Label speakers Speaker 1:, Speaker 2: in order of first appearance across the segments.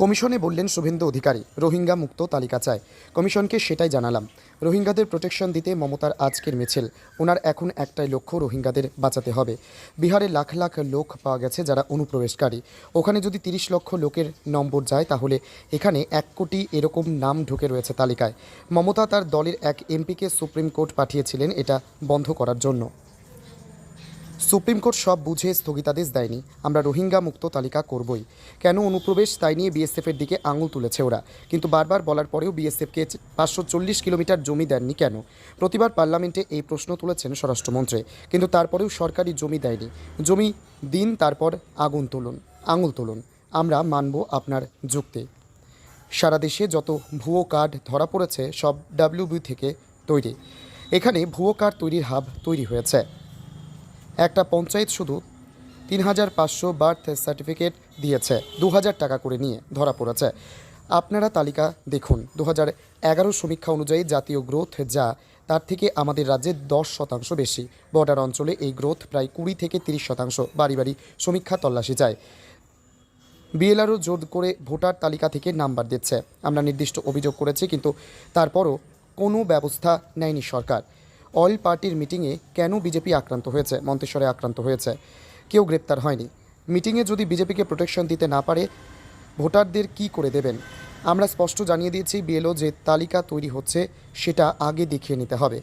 Speaker 1: কমিশনে বললেন শুভেন্দু অধিকারী, রোহিঙ্গা মুক্ত তালিকা চায় কমিশনকে সেটাই জানালাম। রোহিঙ্গাদের প্রোটেকশন দিতে মমতার আজকের মিছিল। ওনার এখন একটাই লক্ষ্য, রোহিঙ্গাদের বাঁচাতে হবে। বিহারে লাখ লাখ লোক পাওয়া গেছে যারা অনুপ্রবেশকারী। ওখানে যদি তিরিশ লক্ষ লোকের নম্বর যায়, তাহলে এখানে এক কোটি এরকম নাম ঢুকে রয়েছে তালিকায়। মমতা তার দলের এক এমপিকে সুপ্রিম কোর্ট পাঠিয়েছিলেন, এটা বন্ধ করার জন্য। সুপ্রিম কোর্ট সব বুঝে স্থগিতাদেশ দেয়নি। আমরা রোহিঙ্গা মুক্ত তালিকা করবই। কেন অনুপ্রবেশ? তাই নিয়ে বিএসএফের দিকে আঙুল তুলেছে ওরা। কিন্তু বারবার বলার পরেও বিএসএফকে পাঁচশো চল্লিশ কিলোমিটার জমি দেননি কেন? প্রতিবার পার্লামেন্টে এই প্রশ্ন তুলেছেন স্বরাষ্ট্রমন্ত্রী। কিন্তু তারপরেও সরকারি জমি দেয়নি। জমি দিন, তারপর আগুন তুলুন, আঙুল তুলুন। আমরা মানব আপনার যুক্তি। সারা দেশে যত ভুয়ো কার্ড ধরা পড়েছে, সব ডাব্লিউবি থেকে তৈরি। এখানে ভুয়ো কার্ড তৈরির হাব তৈরি হয়েছে। একটা পঞ্চায়েত শুধু তিন হাজার পাঁচশো বার্থ সার্টিফিকেট দিয়েছে দু হাজার টাকা করে নিয়ে ধরা পড়েছে। আপনারা তালিকা দেখুন দু হাজার এগারো সমীক্ষা অনুযায়ী জাতীয় গ্রোথ যা, তার থেকে আমাদের রাজ্যে দশ শতাংশ বেশি। বর্ডার অঞ্চলে এই গ্রোথ প্রায় কুড়ি থেকে তিরিশ শতাংশ, বাড়ি বাড়ি সমীক্ষা তল্লাশি চায় বিএলআরও জোর করে ভোটার তালিকা থেকে নাম্বার দিচ্ছে। আমরা নির্দিষ্ট অভিযোগ করেছি, কিন্তু তারপরও কোনো ব্যবস্থা নেয়নি সরকার। অল পার্টির মিটিংয়ে কেন বিজেপি আক্রান্ত হয়েছে, মন্তেশ্বরে আক্রান্ত হয়েছে? কেউ গ্রেপ্তার হয়নি। মিটিংয়ে যদি বিজেপিকে প্রোটেকশন দিতে না পারে, ভোটারদের কি করে দেবেন? আমরা স্পষ্ট জানিয়ে দিয়েছি বিএলও যে তালিকা তৈরি হচ্ছে, সেটা আগে দেখিয়ে নিতে হবে।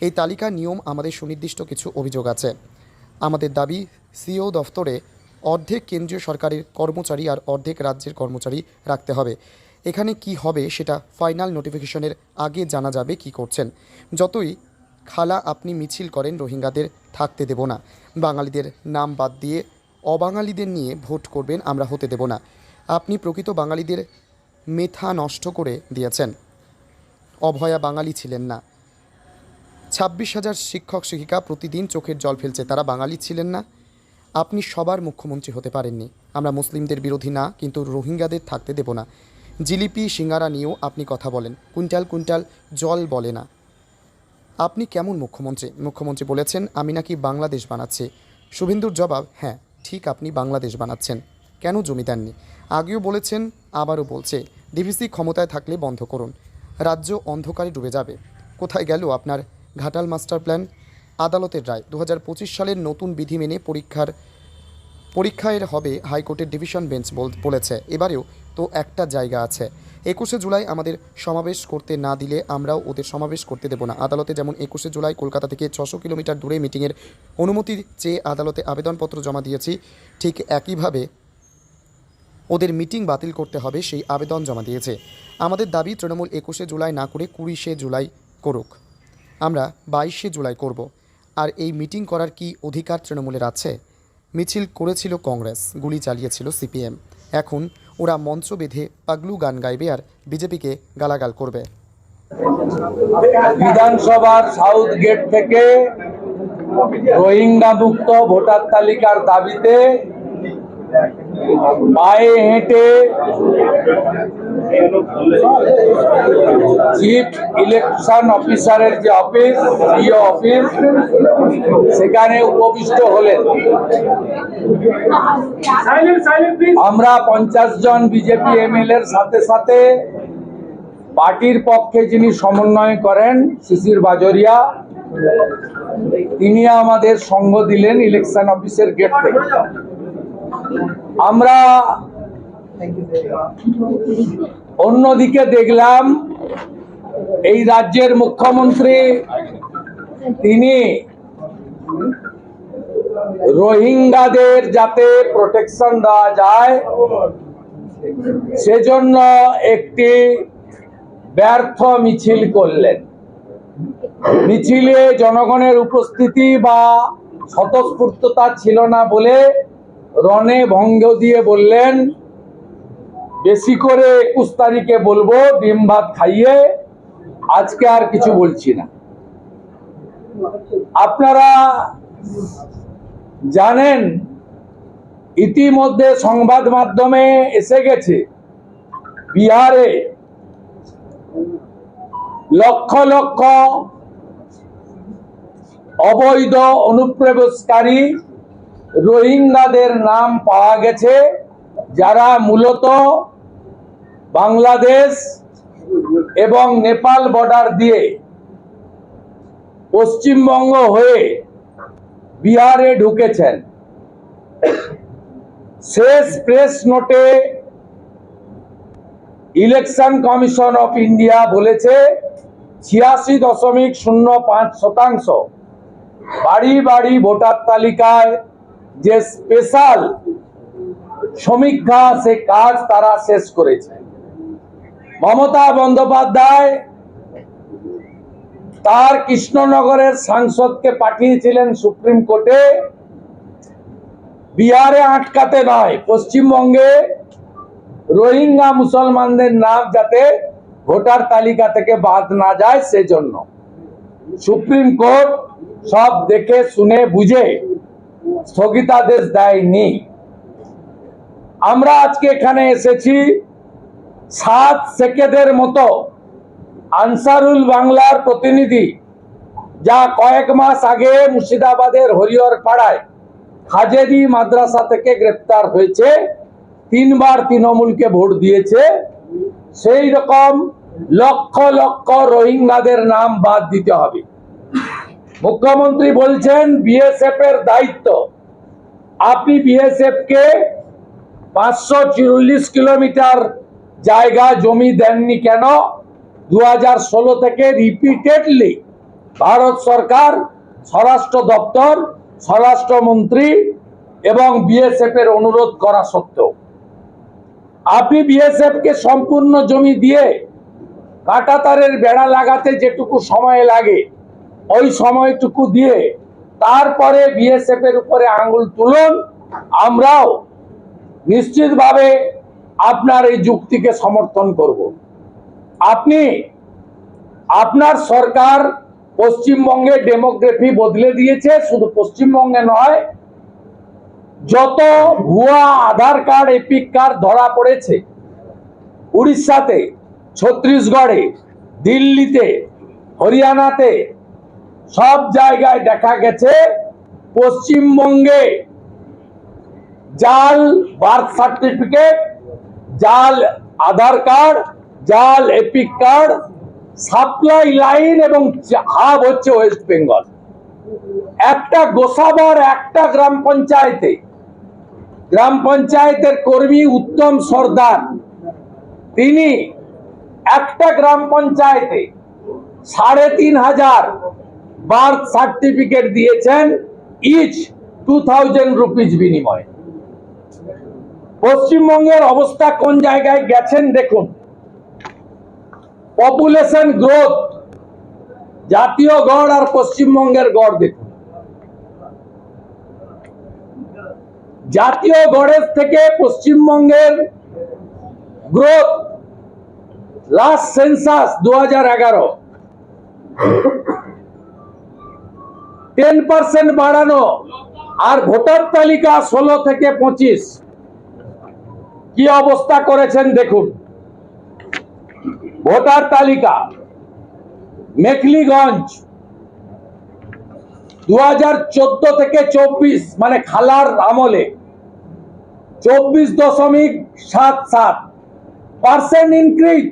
Speaker 1: এই তালিকা নিয়ম আমাদের সুনির্দিষ্ট কিছু অভিযোগ আছে। আমাদের দাবি, সিও দফতরে অর্ধেক কেন্দ্রীয় সরকারের কর্মচারী আর অর্ধেক রাজ্যের কর্মচারী রাখতে হবে। এখানে কি হবে, সেটা ফাইনাল নোটিফিকেশনের আগে জানা যাবে কি করছেন। যতই খালা, আপনি মিছিল করেন, রোহিঙ্গাদের থাকতে দেব না। বাঙালিদের নাম বাদ দিয়ে অবাঙালিদের নিয়ে ভোট করবেন আমরা হতে দেব না। আপনি প্রকৃত বাঙালিদের মেথা নষ্ট করে দিয়েছেন। অভয়া বাঙালি ছিলেন না। ছাব্বিশ হাজার শিক্ষক, শিক্ষিকা প্রতিদিন চোখের জল ফেলছে, তারা বাঙালি ছিলেন না। আপনি সবার মুখ্যমন্ত্রী হতে পারেননি। আমরা মুসলিমদের বিরোধী না, কিন্তু রোহিঙ্গাদের থাকতে দেব না। জিলিপি, সিঙ্গারা নিয়েও আপনি কথা বলেন। কুইন্টাল কুইন্টাল জল বলে না। আপনি কেমন মুখ্যমন্ত্রী? মুখ্যমন্ত্রী বলেছেন, আমি নাকি বাংলাদেশ বানাচ্ছি। শুভেন্দুর জবাব হ্যাঁ ঠিক আপনি বাংলাদেশ বানাচ্ছেন। কেন জমি দেননি? আগেও বলেছেন, আবারও বলছে, ডিভিসি ক্ষমতায় থাকলে বন্ধ করুন। রাজ্য অন্ধকারে ডুবে যাবে। কোথায় গেল আপনার ঘাটাল মাস্টার প্ল্যান? আদালতের রায় দু হাজার পঁচিশ সালের নতুন বিধি মেনে পরীক্ষার, পরীক্ষায় হবে হাইকোর্টের ডিভিশন বেঞ্চ বল- বলেছে। এবারেও তো একটা জায়গা আছে। একুশে জুলাই আমাদের সমাবেশ করতে না দিলে আমরাও ওদের সমাবেশ করতে দেব না। আদালতে যেমন একুশে জুলাই কলকাতা থেকে ছশো কিলোমিটার দূরে মিটিংয়ের অনুমতি চেয়ে আদালতে আবেদনপত্র জমা দিয়েছি, ঠিক একইভাবে ওদের মিটিং বাতিল করতে হবে সেই আবেদন জমা দিয়েছে। আমাদের দাবি, তৃণমূল একুশে জুলাই না করে কুড়িশে জুলাই করুক। আমরা বাইশে জুলাই করব। আর এই মিটিং করার কি অধিকার তৃণমূলের আছে? মিছিল করেছিল কংগ্রেস, গুলি চালিয়েছিল সিপিএম। এখন ওরা মঞ্চ বেঁধে পাগলু গান গাইবে আর বিজেপিকে গালাগাল করবে।
Speaker 2: বিধানসভার সাউথ গেট থেকে রোহিঙ্গা মুক্ত ভোটার তালিকার দাবিতে পায়ে হেঁটে চিফ ইলেকশন অফিসারের যে অফিস সিও অফিস সেখানে উপবিষ্ট হলেন। আমরা পঞ্চাশ জন বিজেপি এমএলএর সাথে সাথে পার্টির পক্ষে যিনি সমন্বয় করেন শিশির বাজরিয়া তিনি আমাদের সঙ্গ দিলেন ইলেকশন অফিসের গেট থেকে। আমরা অন্যদিকে দেখলাম এই রাজ্যের মুখ্যমন্ত্রী, তিনি রোহিঙ্গাদের যাতে প্রোটেকশন দেওয়া যায়, সেজন্য একটি ব্যর্থ মিছিল করলেন। মিছিলে জনগণের উপস্থিতি বা স্বতঃস্ফূর্ততা ছিল না বলে রণে ভঙ্গ দিয়ে বললেন বেশি করে একুশ তারিখে বলব, ডিম ভাত খাইয়ে আজকে আর কিছু বলছি না। আপনারা জানেন, ইতিমধ্যে সংবাদ মাধ্যমে এসে গেছে, বিহারে লক্ষ লক্ষ অবৈধ অনুপ্রবেশকারী রোহিঙ্গাদের নাম পাওয়া গেছে, যারা মূলত বাংলাদেশ এবং নেপাল বর্ডার দিয়ে পশ্চিমবঙ্গ হয়ে বিহারে ঢুকেছেন। শেষ প্রেস নোটে ইলেকশন কমিশন অফ ইন্ডিয়া বলেছে, ছিয়াশি দশমিক শূন্য পাঁচ শতাংশ বাড়ি বাড়ি ভোটার তালিকায় যে স্পেশাল সমীক্ষা, সে কাজ তারা শেষ করেছে। মমতা বন্দ্যোপাধ্যায় তার কৃষ্ণনগরের সাংসদকে পাঠিয়েছিলেন সুপ্রিম কোর্টে। বিহারে আটকাতে নয়, পশ্চিমবঙ্গে রোহিঙ্গা মুসলমানদের নাম যাতে ভোটার তালিকা থেকে বাদ না যায় সেজন্য। সুপ্রিম কোর্ট সব দেখে, শুনে, বুঝে স্থগিতাদেশ দেয়নি। আমরা আজকে এখানে এসেছি সাত সেকেদের মতো আনসারুল বাংলার প্রতিনিধি, যা কয়েক মাস আগে মুর্শিদাবাদের হরিহর পাড়ায় হাজেরি মাদ্রাসা থেকে গ্রেপ্তার হয়েছে, তিনবার তৃণমূলকে ভোট দিয়েছে। সেই রকম লক্ষ লক্ষ রোহিঙ্গাদের নাম বাদ দিতে হবে। মুখ্যমন্ত্রী বলছেন, বিএসএফ এর দায়িত্ব। আপনি বিএসএফ কে পাঁচশো চল্লিশ কিলোমিটার জায়গা, জমি দেননি কেন? দু ষোলো থেকে রিপিটেডলি ভারত সরকার, স্বরাষ্ট্র দপ্তর, স্বরাষ্ট্রমন্ত্রী এবং বিএসএফ এর অনুরোধ করা সত্ত্বেও। আপনি বিএসএফ কে সম্পূর্ণ জমি দিয়ে কাঁটাতারের বেড়া লাগাতে যেটুকু সময় লাগে, ওই সময়টুকু দিয়ে তারপরে বিএসএফ এর উপরে আঙ্গুল তুলুন, আমরাও নিশ্চিতভাবে আপনার এই যুক্তিকে সমর্থন করব। আপনি, আপনার সরকার পশ্চিমবঙ্গে ডেমোগ্রাফি বদলে দিয়েছে, শুধু পশ্চিমবঙ্গে নয়, যত ভুয়া আধার কার্ড, এপিক কার্ড ধরা পড়েছে, উড়িষ্যাতে, ছত্তিশগড়ে, দিল্লিতে, হরিয়ানাতে, সব জায়গায় দেখা গেছে পশ্চিমবঙ্গে জাল বার্থ সার্টিফিকেট জাল আধার কার্ড, জাল এপিক কার্ড, সাপ্লাই লাইন এবং হাব হচ্ছে ওয়েস্ট বেঙ্গল। একটা গোসাবার, একটা গ্রাম পঞ্চায়েতে। গ্রাম পঞ্চায়েতের কর্মী উত্তম সর্দার। তিনি একটা গ্রাম পঞ্চায়েতে সাড়ে তিন হাজার বার্থ সার্টিফিকেট দিয়েছেন ইচ টু থাউজেন্ড রুপিজ বিনিময়ে। পশ্চিমবঙ্গের অবস্থা কোন জায়গায় গেছেন দেখুন। পপুলেশন গ্রোথ জাতীয় গড় আর পশ্চিমবঙ্গের গড় দেখুন। জাতীয় গড়ের থেকে পশ্চিমবঙ্গের গ্রোথ লাস্ট সেন্সাস দু হাজার এগারো। টেন পার্সেন্ট বাড়ানো আর ভোটার তালিকা ষোলো থেকে পঁচিশ। কি অবস্থা করেছেন দেখুন। ভোটার তালিকা, মেখলিগঞ্জ দুই হাজার চোদ্দ থেকে চব্বিশ মানে খালার আমলে চব্বিশ দশমিক সাত সাত পার্সেন্ট ইনক্রিজ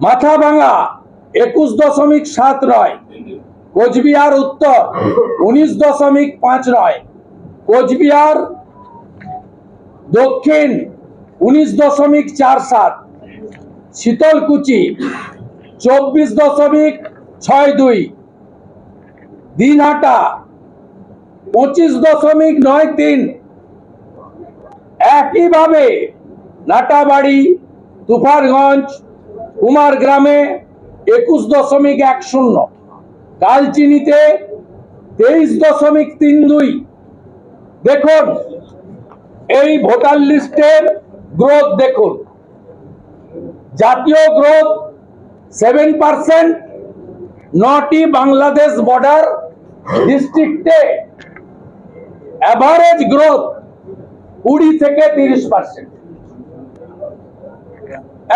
Speaker 2: মাথা ভাঙা একুশ দশমিক সাত নয় কোচবিহার উত্তর উনিশ দশমিক পাঁচ নয় কোচবিহার দক্ষিণ উনিশ দশমিক চার সাত, শীতলকুচি চব্বিশ দশমিক ছয় দুই, দিনহাটা পঁচিশ দশমিক নয় তিন। একইভাবে নাটাবাড়ি তুফারগঞ্জ কুমার গ্রামে একুশ দশমিক এক শূন্য, কালচিনিতে তেইশ দশমিক তিন দুই। দেখুন এই ভোটার লিস্টের গ্রোথ দেখুন। জাতীয় গ্রোথ সেভেন পার্সেন্ট নটি বাংলাদেশ বর্ডার ডিস্ট্রিক্টে অ্যাভারেজ গ্রোথ কুড়ি থেকে তিরিশ পার্সেন্ট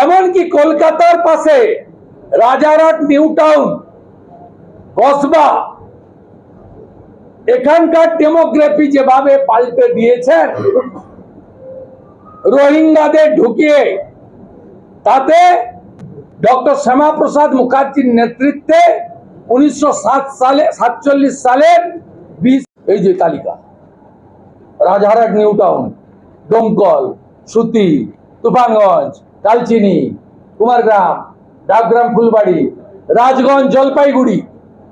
Speaker 2: এমনকি কলকাতার পাশে রাজারহাট, নিউ টাউন, কসবা এখানকার ডেমোগ্রাফি যেভাবে পাল্টে দিয়েছেন, রোহিঙ্গাদের ঢুকিয়ে, তাতে ডক্টর শ্যামাপ্রসাদ মুখার্জির নেতৃত্বে উনিশশো সাত সালে, সাতচল্লিশ সালের বিশ, এই যে তালিকা, রাজারহাট নিউ টাউন দমকল, সুতি, তুফানগঞ্জ কালচিনি কুমারগ্রাম, ডাকগ্রাম, ফুলবাড়ি, রাজগঞ্জ, জলপাইগুড়ি,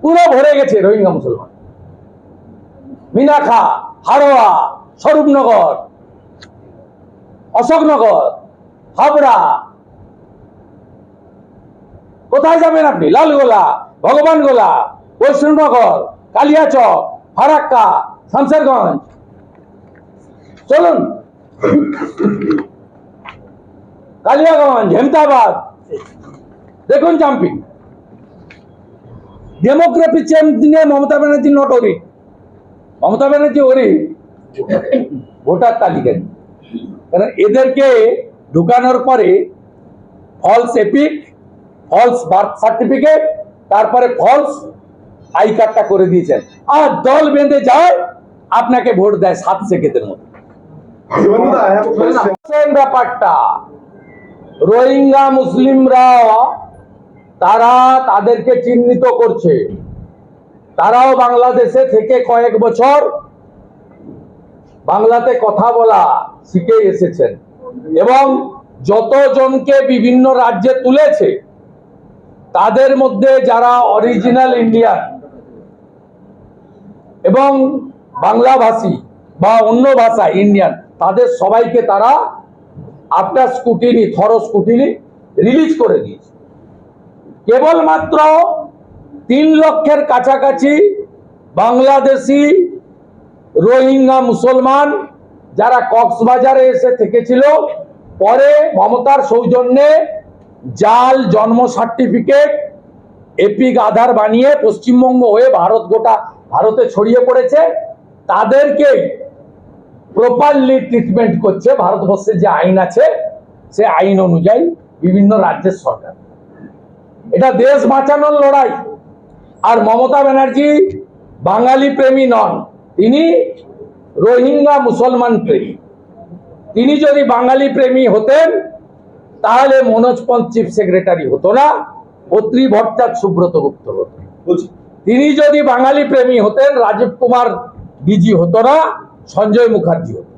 Speaker 2: পুরো ভরে গেছে রোহিঙ্গা মুসলমান। মিনাখা হারোয়া স্বরূপনগর, অশোকনগর, হাবড়া। কোথায় যাবেন আপনি? লালগোলা ভগবান গোলা বৈষ্ণবনগর, কালিয়াচক, ফারাক্কা, শামসেরগঞ্জ। চলুন। কালিয়াগঞ্জ, হেমতাবাদ। দেখুন জাম্পিং ডেমোগ্রাফি চেঞ্জ নিয়ে মমতা ব্যানার্জি নট ওরি মমতা ব্যানার্জি ওরি ভোটার তালিকা কারণ এদেরকে ঢুকানোর পরে false EPIC false birth certificate তারপরে ফলস আই কার্ডটা করে দিয়েছেন। আর দল বেঁধে যায়, আপনাকে ভোট দেয় সাত সেকেন্ডের মধ্যে। ব্যাপারটা, রোহিঙ্গা মুসলিমরা তারা তাদেরকে চিহ্নিত করছে। তারাও বাংলাদেশে থেকে কয়েক বছর বাংলাতে কথা বলা শিখে এসেছেন। এবং যতজনকে বিভিন্ন রাজ্যে তুলেছে, তাদের মধ্যে যারা অরিজিনাল ইন্ডিয়ান এবং বাংলাভাষী বা অন্য ভাষা ইন্ডিয়ান তাদের সবাইকে তারা আফটার স্কুটিনি থর স্কুটিনি রিলিজ করে দিয়েছে। কেবলমাত্র তিন লক্ষের কাছাকাছি বাংলাদেশি রোহিঙ্গা মুসলমান যারা কক্সবাজারে এসে থেকেছিল, পরে মমতার সৌজন্যে জাল জন্ম সার্টিফিকেট, এপিক আধার বানিয়ে পশ্চিমবঙ্গ হয়ে ভারত গোটা ভারতে ছড়িয়ে পড়েছে। তাদেরকে প্রপারলি ট্রিটমেন্ট করছে ভারতবর্ষের যে আইন আছে, সে আইন অনুযায়ী বিভিন্ন রাজ্যের সরকার। এটা দেশ বাঁচানোর লড়াই। আর মমতা ব্যানার্জি বাঙালি প্রেমী নন। তিনি রোহিঙ্গা মুসলমান প্রেমী। তিনি যদি বাঙালি প্রেমী হতেন তাহলে মনোজ পন্থ চিফ সেক্রেটারি হতো না অত্রি ভট্টাচ সুব্রত গুপ্ত হতো। তিনি যদি বাঙালি প্রেমী হতেন রাজীব কুমার ডিজি হতো না সঞ্জয় মুখার্জি হতো।